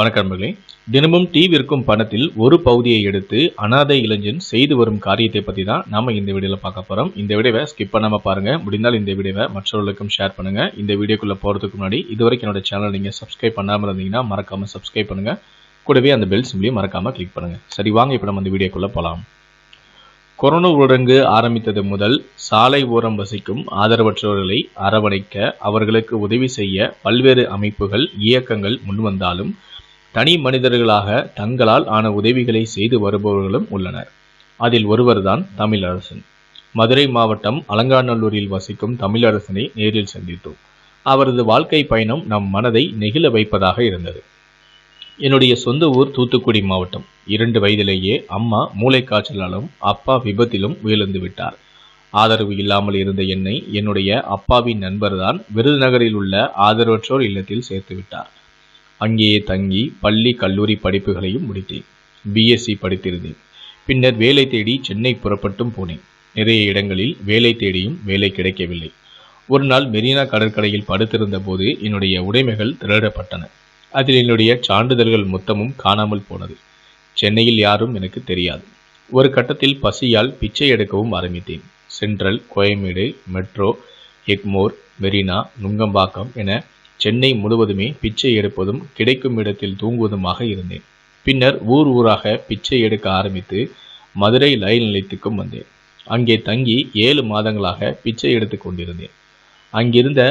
வணக்கம் தினமும் டீ விற்கும் பணத்தில் ஒரு பகுதியை எடுத்து அனாதை இளைஞன் செய்து வரும் காரியத்தை பற்றி தான் நாம் இந்த வீடியோவில் பார்க்க போகிறோம் இந்த வீடியோவை ஸ்கிப் பண்ணாமல் பாருங்கள் முடிந்தால் இந்த வீடியோவை மற்றவர்களுக்கும் ஷேர் பண்ணுங்கள் இந்த வீடியோக்குள்ளே போகிறதுக்கு முன்னாடி இதுவரைக்கும் என்னோட சேனல் நீங்கள் சப்ஸ்கிரைப் பண்ணாமல் இருந்தீங்கன்னா மறக்காமல் சப்ஸ்கிரைப் பண்ணுங்கள் கூடவே அந்த பெல் சிம்லையும் மறக்காமல் கிளிக் பண்ணுங்கள் சரி வாங்க இப்போ நம்ம இந்த வீடியோக்குள்ளே போகலாம் கொரோனா ஊரடங்கு ஆரம்பித்தது முதல் சாலை ஓரம் வசிக்கும் ஆதரவற்றவர்களை அரவணைக்க அவர்களுக்கு உதவி செய்ய பல்வேறு அமைப்புகள் இயக்கங்கள் முன்வந்தாலும் தனி மனிதர்களாக தங்களால் ஆன உதவிகளை செய்து வருபவர்களும் உள்ளனர். அதில் ஒருவர்தான் தமிழரசன். மதுரை மாவட்டம் அலங்காநல்லூரில் வசிக்கும் தமிழரசனை நேரில் சந்தித்தோம். அவரது வாழ்க்கை பயணம் நம் மனதை நெகிழ வைப்பதாக இருந்தது. என்னுடைய சொந்த ஊர் தூத்துக்குடி மாவட்டம். இரண்டு வயதிலேயே அம்மா மூளைக்காய்ச்சலாலும் அப்பா விபத்திலும் உயிர்ந்து விட்டார். ஆதரவு இல்லாமல் இருந்த என்னை என்னுடைய அப்பாவின் நண்பர்தான் விருதுநகரில் உள்ள ஆதரவற்றோர் இல்லத்தில் சேர்த்து விட்டார். அங்கேயே தங்கி பள்ளி கல்லூரி படிப்புகளையும் முடித்தேன். பிஎஸ்சி படித்திருந்தேன். பின்னர் வேலை தேடி சென்னை புறப்பட்டும் போனேன். நிறைய இடங்களில் வேலை தேடியும் வேலை கிடைக்கவில்லை. ஒரு நாள் மெரினா கடற்கரையில் படுத்திருந்த போது என்னுடைய உடைமைகள் திருடப்பட்டன. அதில் என்னுடைய சான்றிதழ்கள் மொத்தமும் காணாமல் போனது. சென்னையில் யாரும் எனக்கு தெரியாது. ஒரு கட்டத்தில் பசியால் பிச்சை எடுக்கவும் ஆரம்பித்தேன். சென்ட்ரல் கோயம்பேடு மெட்ரோ எக்மோர் மெரினா நுங்கம்பாக்கம் என சென்னை முழுவதுமே பிச்சை எடுப்பதும் கிடைக்கும் இடத்தில் தூங்குவதுமாக இருந்தேன். பின்னர் ஊர் ஊராக பிச்சை எடுக்க ஆரம்பித்து மதுரை ரயில் நிலையத்துக்கும் வந்தேன். அங்கே தங்கி ஏழு மாதங்களாக பிச்சை எடுத்து கொண்டிருந்தேன். அங்கிருந்த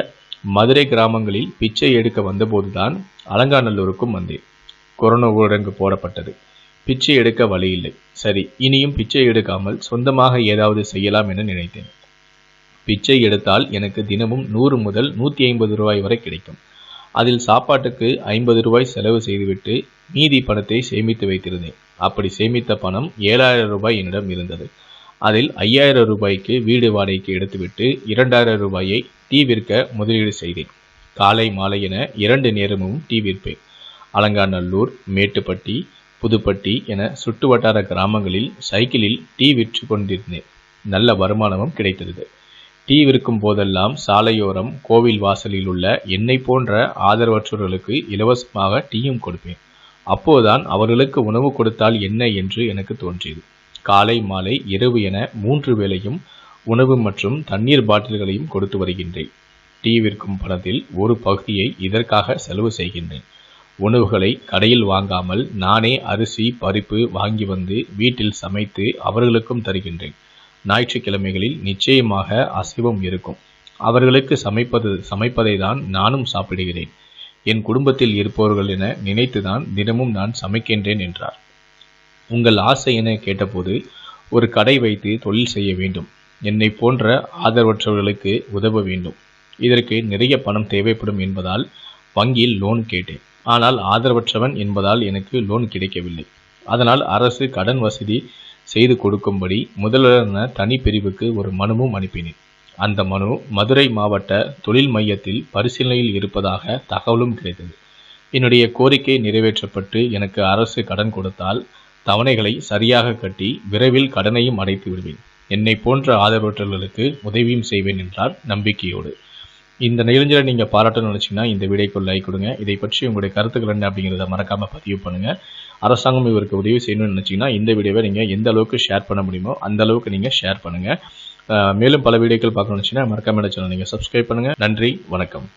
மதுரை கிராமங்களில் பிச்சை எடுக்க வந்தபோதுதான் அலங்காநல்லூருக்கும் வந்தேன். கொரோனா ஊரடங்கு போடப்பட்டது. பிச்சை எடுக்க வழி இல்லை. சரி இனியும் பிச்சை எடுக்காமல் சொந்தமாக ஏதாவது செய்யலாம் என நினைத்தேன். பிச்சை எடுத்தால் எனக்கு தினமும் நூறு முதல் நூற்றி ஐம்பது ரூபாய் வரை கிடைக்கும். அதில் சாப்பாட்டுக்கு ஐம்பது ரூபாய் செலவு செய்துவிட்டு மீதி பணத்தை சேமித்து வைத்திருந்தேன். அப்படி சேமித்த பணம் ஏழாயிரம் ரூபாய் என்னிடம் இருந்தது. அதில் ஐயாயிரம் ரூபாய்க்கு வீடு வாடகைக்கு எடுத்துவிட்டு இரண்டாயிரம் ரூபாயை டீ விற்க முதலீடு செய்தேன். காலை மாலை என இரண்டு நேரமும் டீ விற்பேன். அலங்காநல்லூர் மேட்டுப்பட்டி புதுப்பட்டி என சுற்றுவட்டார கிராமங்களில் சைக்கிளில் டீ விற்று கொண்டிருந்தேன். நல்ல வருமானமும் கிடைத்தது. டீ விற்கும் போதெல்லாம் சாலையோரம் கோவில் வாசலில் உள்ள என்னை போன்ற ஆதரவற்றவர்களுக்கு இலவசமாக டீயும் கொடுப்பேன். அப்போதுதான் அவர்களுக்கு உணவு கொடுத்தால் என்ன என்று எனக்கு தோன்றியது. காலை மாலை இரவு என மூன்று வேளையும் உணவு மற்றும் தண்ணீர் பாட்டில்களையும் கொடுத்து வருகின்றேன். டீ விற்கும் பணத்தில் ஒரு பகுதியை இதற்காக செலவு செய்கின்றேன். உணவுகளை கடையில் வாங்காமல் நானே அரிசி பருப்பு வாங்கி வந்து வீட்டில் சமைத்து அவர்களுக்கும் தருகின்றேன். ஞாயிற்றுக்கிழமைகளில் நிச்சயமாக அசைவம் இருக்கும். அவர்களுக்கு சமைப்பது சமைப்பதை தான் நானும் சாப்பிடுகிறேன். என் குடும்பத்தில் இருப்பவர்கள் என நினைத்துதான் தினமும் நான் சமைக்கின்றேன் என்றார். உங்கள் ஆசை என கேட்டபோது ஒரு கடை வைத்து தொழில் செய்ய வேண்டும். என்னை போன்ற ஆதரவற்றவர்களுக்கு உதவ வேண்டும். இதற்கு நிறைய பணம் தேவைப்படும் என்பதால் வங்கியில் லோன் கேட்டேன். ஆனால் ஆதரவற்றவன் என்பதால் எனக்கு லோன் கிடைக்கவில்லை. அதனால் அரசு கடன் வசதி செய்து கொடுக்கும்படி முதல்வரான தனிப்பிரிவுக்கு ஒரு மனுவும் அனுப்பினேன். அந்த மனு மதுரை மாவட்ட தொழில் மையத்தில் பரிசீலனையில் இருப்பதாக தகவலும் கிடைத்தது. என்னுடைய கோரிக்கை நிறைவேற்றப்பட்டு எனக்கு அரசு கடன் கொடுத்தால் தவணைகளை சரியாக கட்டி விரைவில் கடனையும் அடைத்து விடுவேன். என்னை போன்ற ஆதரவற்றவர்களுக்கு உதவியும் செய்வேன் என்றார் நம்பிக்கையோடு. இந்த இளைஞரை நீங்கள் பாராட்டணும்னு நினச்சிங்கன்னா இந்த வீடியோக்கு லைக் கொடுங்க. இதை பற்றி உங்களுடைய கருத்துக்கள் என்ன அப்படிங்கிறத மறக்காமல் பதிவு பண்ணுங்கள் அரசாங்கம் இவருக்கு உதவி செய்யணும்னு நினச்சிங்கன்னா இந்த வீடியோவை நீங்கள் எந்த அளவுக்கு ஷேர் பண்ண முடியுமோ அந்த அளவுக்கு நீங்கள் ஷேர் பண்ணுங்கள் மேலும் பல வீடியோக்கள் பார்க்கணும்னு நினச்சிங்கன்னா மறக்காமல் சேனல் நீங்கள் சப்ஸ்கிரைப் பண்ணுங்கள் நன்றி வணக்கம்.